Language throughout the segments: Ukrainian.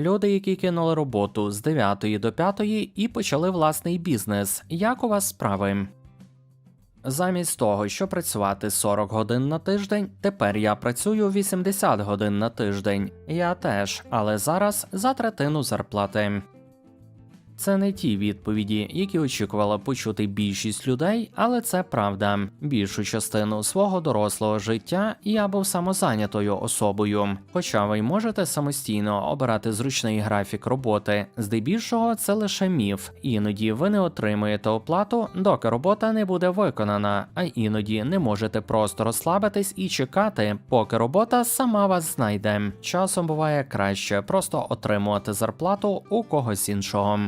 Люди, які кинули роботу з 9 до 5 і почали власний бізнес. Як у вас справи? Замість того, щоб працювати 40 годин на тиждень, тепер я працюю 80 годин на тиждень. Я теж, але зараз за третину зарплати. Це не ті відповіді, які очікувала почути більшість людей, але це правда. Більшу частину свого дорослого життя я був самозайнятою особою. Хоча ви можете самостійно обирати зручний графік роботи, здебільшого це лише міф. Іноді ви не отримуєте оплату, доки робота не буде виконана, а іноді не можете просто розслабитись і чекати, поки робота сама вас знайде. Часом буває краще просто отримувати зарплату у когось іншого.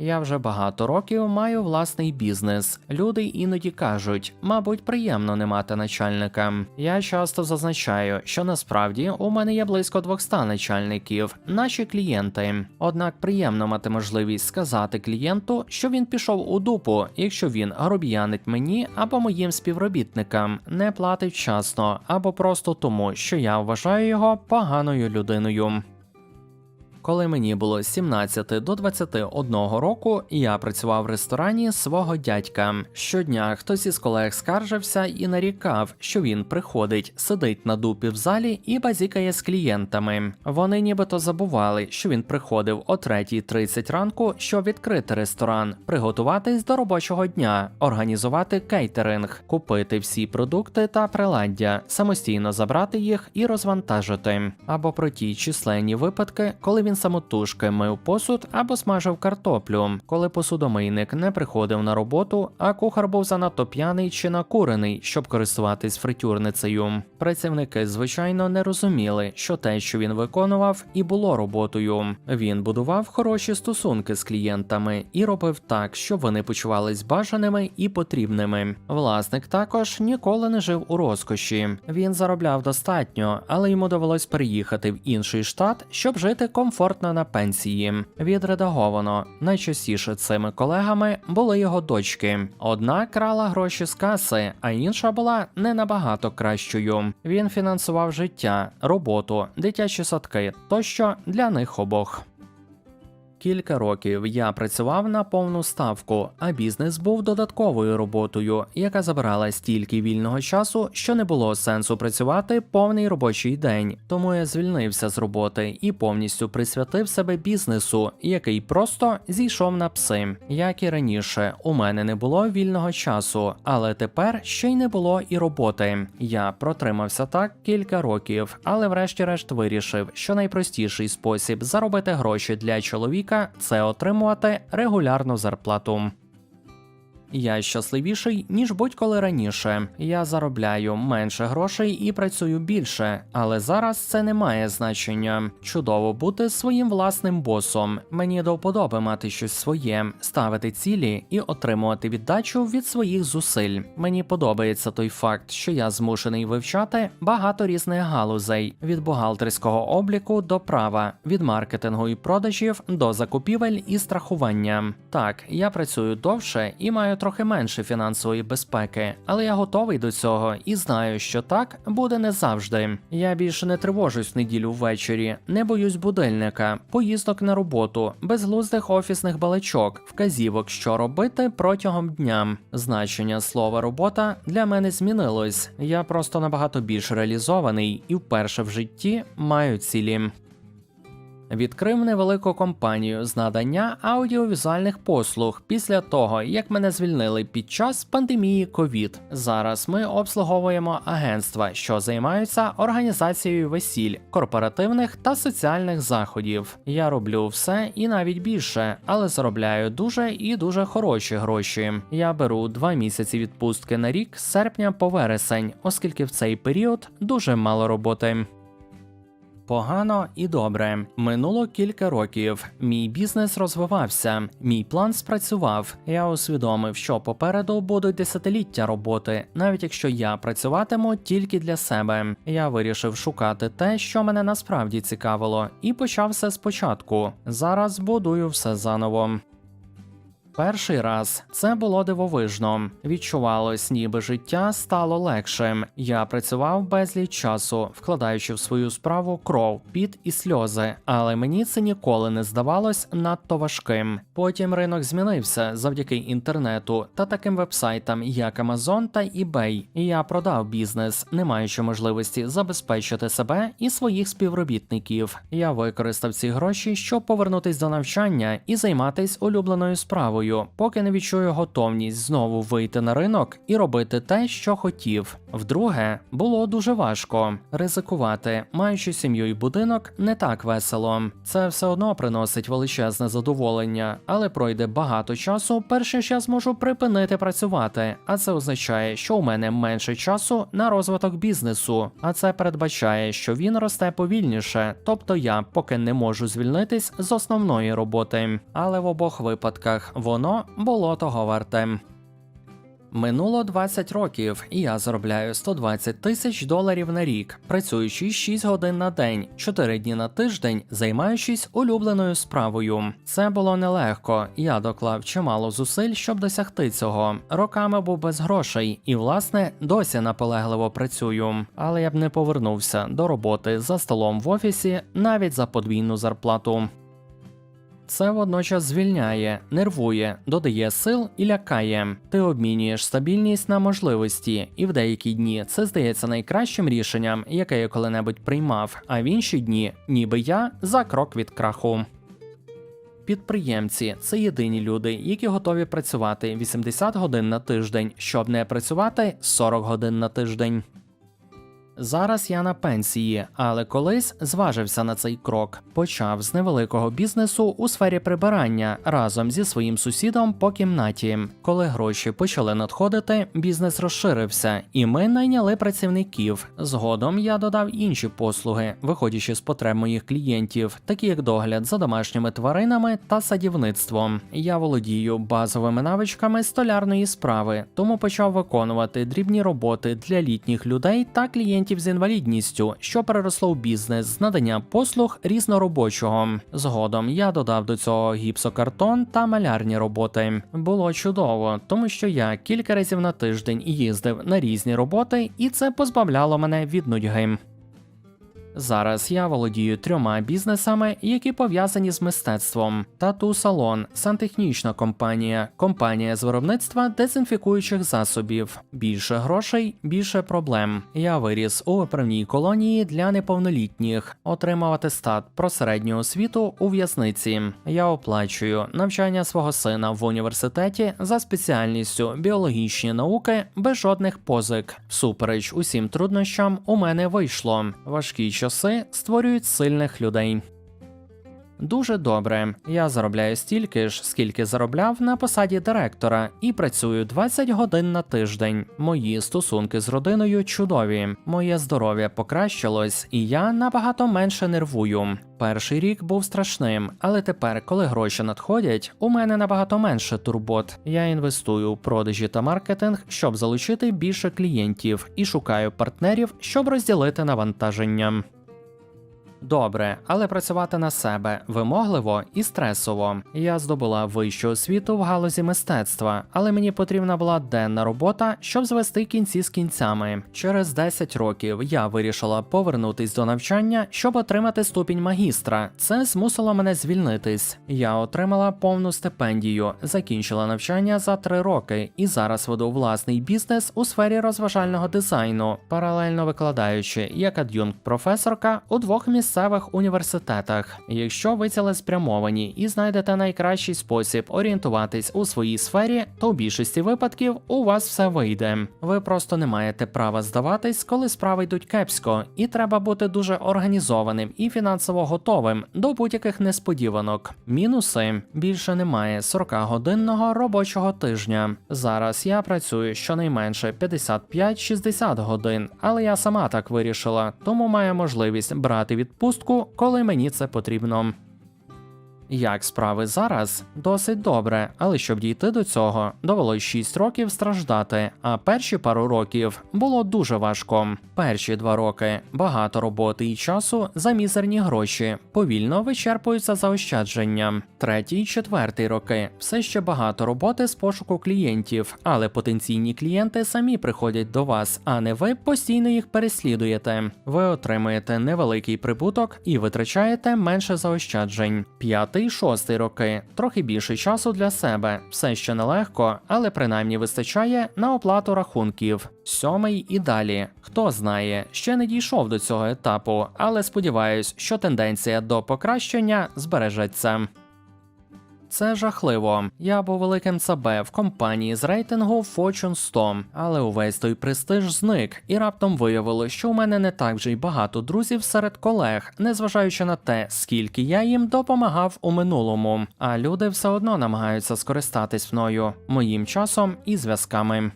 Я вже багато років маю власний бізнес. Люди іноді кажуть, мабуть, приємно не мати начальника. Я часто зазначаю, що насправді у мене є близько 200 начальників, наші клієнти. Однак приємно мати можливість сказати клієнту, що він пішов у дупу, якщо він грубіянить мені або моїм співробітникам, не платить вчасно, або просто тому, що я вважаю його поганою людиною. Коли мені було 17 до 21 року, я працював в ресторані свого дядька. Щодня хтось із колег скаржився і нарікав, що він приходить, сидить на дупі в залі і базікає з клієнтами. Вони нібито забували, що він приходив о 3.30 ранку, щоб відкрити ресторан, приготуватись до робочого дня, організувати кейтеринг, купити всі продукти та приладдя, самостійно забрати їх і розвантажити. Або про ті численні випадки, коли він самотужки мив посуд або смажив картоплю, коли посудомийник не приходив на роботу, а кухар був занадто п'яний чи накурений, щоб користуватись фритюрницею. Працівники, звичайно, не розуміли, що те, що він виконував, і було роботою. Він будував хороші стосунки з клієнтами і робив так, щоб вони почувались бажаними і потрібними. Власник також ніколи не жив у розкоші. Він заробляв достатньо, але йому довелось переїхати в інший штат, щоб жити комфортно на пенсії. Відредаговано. Найчастіше цими колегами були його дочки. Одна крала гроші з каси, а інша була не набагато кращою. Він фінансував життя, роботу, дитячі садки тощо для них обох. Кілька років я працював на повну ставку, а бізнес був додатковою роботою, яка забирала стільки вільного часу, що не було сенсу працювати повний робочий день. Тому я звільнився з роботи і повністю присвятив себе бізнесу, який просто зійшов на пси. Як і раніше, у мене не було вільного часу, але тепер ще й не було і роботи. Я протримався так кілька років, але врешті-решт вирішив, що найпростіший спосіб заробити гроші для чоловіка це отримувати регулярну зарплату. Я щасливіший, ніж будь-коли раніше. Я заробляю менше грошей і працюю більше, але зараз це не має значення. Чудово бути своїм власним босом. Мені до вподоби мати щось своє, ставити цілі і отримувати віддачу від своїх зусиль. Мені подобається той факт, що я змушений вивчати багато різних галузей: від бухгалтерського обліку до права, від маркетингу і продажів до закупівель і страхування. Так, я працюю довше і маю трохи менше фінансової безпеки, але я готовий до цього і знаю, що так буде не завжди. Я більше не тривожусь в неділю ввечері, не боюсь будильника, поїздок на роботу, безглуздих офісних балачок, вказівок, що робити протягом дня. Значення слова робота для мене змінилось. Я просто набагато більш реалізований і вперше в житті маю цілі. Відкрив невелику компанію з надання аудіовізуальних послуг після того, як мене звільнили під час пандемії COVID. Зараз ми обслуговуємо агентства, що займаються організацією весіль, корпоративних та соціальних заходів. Я роблю все і навіть більше, але заробляю дуже і дуже хороші гроші. Я беру два місяці відпустки на рік з серпня по вересень, оскільки в цей період дуже мало роботи. Погано і добре. Минуло кілька років. Мій бізнес розвивався, мій план спрацював. Я усвідомив, що попереду будуть десятиліття роботи, навіть якщо я працюватиму тільки для себе. Я вирішив шукати те, що мене насправді цікавило, і почав все спочатку. Зараз будую все заново. Перший раз це було дивовижно. Відчувалось, ніби життя стало легшим. Я працював безліч часу, вкладаючи в свою справу кров, піт і сльози, але мені це ніколи не здавалось надто важким. Потім ринок змінився завдяки інтернету та таким вебсайтам, як Amazon та eBay. І я продав бізнес, не маючи можливості забезпечити себе і своїх співробітників. Я використав ці гроші, щоб повернутись до навчання і займатись улюбленою справою, поки не відчую готовність знову вийти на ринок і робити те, що хотів. Вдруге, було дуже важко ризикувати, маючи сім'ю і будинок, не так весело. Це все одно приносить величезне задоволення, але пройде багато часу, перш ніж я зможу припинити працювати. А це означає, що у мене менше часу на розвиток бізнесу, а це передбачає, що він росте повільніше, тобто я поки не можу звільнитись з основної роботи. Але в обох випадках воно було того варте. Минуло 20 років, і я заробляю 120 тисяч доларів на рік, працюючи 6 годин на день, 4 дні на тиждень, займаючись улюбленою справою. Це було нелегко. Я доклав чимало зусиль, щоб досягти цього. Роками був без грошей, і власне досі наполегливо працюю. Але я б не повернувся до роботи за столом в офісі навіть за подвійну зарплату. Це водночас звільняє, нервує, додає сил і лякає. Ти обмінюєш стабільність на можливості, і в деякі дні це здається найкращим рішенням, яке я коли-небудь приймав. А в інші дні, ніби я за крок від краху. Підприємці це єдині люди, які готові працювати 80 годин на тиждень, щоб не працювати 40 годин на тиждень. Зараз я на пенсії, але колись зважився на цей крок. Почав з невеликого бізнесу у сфері прибирання разом зі своїм сусідом по кімнаті. Коли гроші почали надходити, бізнес розширився, і ми найняли працівників. Згодом я додав інші послуги, виходячи з потреб моїх клієнтів, такі як догляд за домашніми тваринами та садівництвом. Я володію базовими навичками столярної справи, тому почав виконувати дрібні роботи для літніх людей та клієнтів з інвалідністю, що переросло в бізнес з надання послуг різноробочого. Згодом я додав до цього гіпсокартон та малярні роботи. Було чудово, тому що я кілька разів на тиждень їздив на різні роботи, і це позбавляло мене від нудьги. Зараз я володію трьома бізнесами, які пов'язані з мистецтвом: тату салон, сантехнічна компанія, компанія з виробництва дезінфікуючих засобів. Більше грошей, більше проблем. Я виріс у виправній колонії для неповнолітніх, отримав атестат про середню освіту у в'язниці. Я оплачую навчання свого сина в університеті за спеціальністю біологічні науки без жодних позик. Всупереч усім труднощам у мене вийшло. Важкі часи створюють сильних людей. Дуже добре. Я заробляю стільки ж, скільки заробляв на посаді директора, і працюю 20 годин на тиждень. Мої стосунки з родиною чудові. Моє здоров'я покращилось, і я набагато менше нервую. Перший рік був страшним, але тепер, коли гроші надходять, у мене набагато менше турбот. Я інвестую у продажі та маркетинг, щоб залучити більше клієнтів, і шукаю партнерів, щоб розділити навантаження. Добре, але працювати на себе вимогливо і стресово. Я здобула вищу освіту в галузі мистецтва, але мені потрібна була денна робота, щоб звести кінці з кінцями. Через 10 років я вирішила повернутись до навчання, щоб отримати ступінь магістра. Це змусило мене звільнитись. Я отримала повну стипендію, закінчила навчання за 3 роки і зараз веду власний бізнес у сфері розважального дизайну, паралельно викладаючи як ад'юнкт професорка у двох місцях місцевих університетах. Якщо ви цілеспрямовані і знайдете найкращий спосіб орієнтуватись у своїй сфері, то в більшості випадків у вас все вийде. Ви просто не маєте права здаватись, коли справи йдуть кепсько, і треба бути дуже організованим і фінансово готовим до будь-яких несподіванок. Мінуси більше немає 40-годинного робочого тижня. Зараз я працюю щонайменше 55-60 годин, але я сама так вирішила, тому маю можливість брати відпустку, коли мені це потрібно. Як справи зараз? Досить добре, але щоб дійти до цього, довелось 6 років страждати, а перші пару років було дуже важко. Перші два роки багато роботи і часу за мізерні гроші, повільно вичерпуються заощадження. Третій, четвертий роки все ще багато роботи з пошуку клієнтів, але потенційні клієнти самі приходять до вас, а не ви постійно їх переслідуєте. Ви отримуєте невеликий прибуток і витрачаєте менше заощаджень. П'ятий, шостий роки трохи більше часу для себе. Все ще нелегко, але принаймні вистачає на оплату рахунків. Сьомий і далі. Хто знає, ще не дійшов до цього етапу, але сподіваюсь, що тенденція до покращення збережеться. Це жахливо. Я був великим ЦБ в компанії з рейтингу Fortune 100, але увесь той престиж зник, і раптом виявилось, що у мене не так вже й багато друзів серед колег, незважаючи на те, скільки я їм допомагав у минулому. А люди все одно намагаються скористатись мною, моїм часом і зв'язками.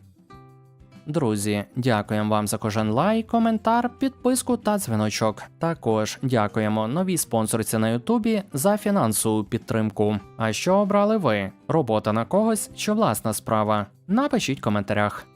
Друзі, дякуємо вам за кожен лайк, коментар, підписку та дзвіночок. Також дякуємо новій спонсорці на Ютубі за фінансову підтримку. А що обрали ви? Робота на когось чи власна справа? Напишіть в коментарях.